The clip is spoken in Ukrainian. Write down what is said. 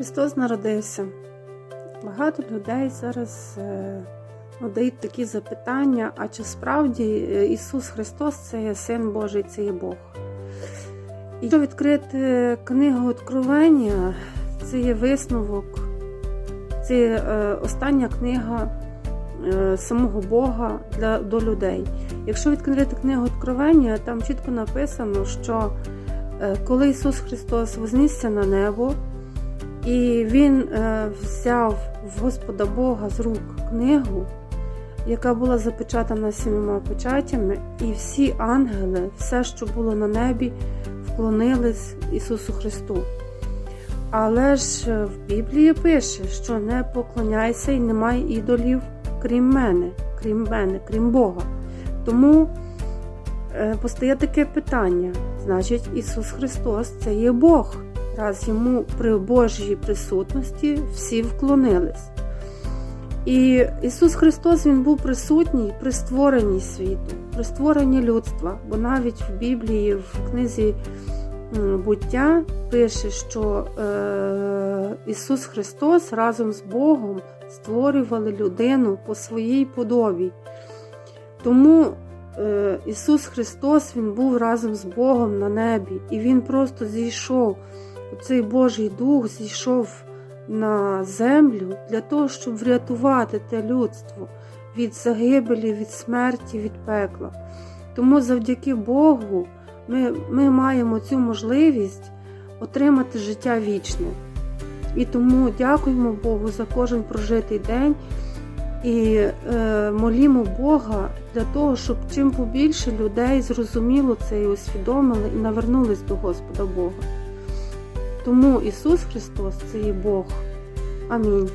Христос народився. Багато людей зараз е, ну, дають такі запитання, а чи справді е, Ісус Христос це є Син Божий, це є Бог. І якщо відкрити книгу Откровення, це є висновок, це є е, остання книга е, самого Бога для, до людей. Якщо відкрити книгу Откровення, там чітко написано, що е, коли Ісус Христос вознісся на небо, і Він е, взяв в Господа Бога з рук книгу, яка була запечатана сімома печатями, і всі ангели, все, що було на небі, вклонились Ісусу Христу. Але ж е, в Біблії пише, що не поклоняйся і немає ідолів, крім мене, крім мене, крім Бога. Тому е, постає таке питання: значить, Ісус Христос це є Бог, раз йому при Божій присутності всі вклонились. І Ісус Христос Він був присутній при створенні світу, при створенні людства, бо навіть в Біблії, в книзі буття пише, що е, Ісус Христос разом з Богом створювали людину по своїй подобі. Тому е, Ісус Христос Він був разом з Богом на небі, і Він просто зійшов, цей Божий Дух зійшов на землю для того, щоб врятувати те людство від загибелі, від смерті, від пекла. Тому завдяки Богу ми, ми маємо цю можливість отримати життя вічне. І тому дякуємо Богу за кожен прожитий день і е, молімо Бога для того, щоб чим побільше людей зрозуміло це і усвідомили, і навернулись до Господа Бога. Тому Ісус Христос це є Бог. Амінь.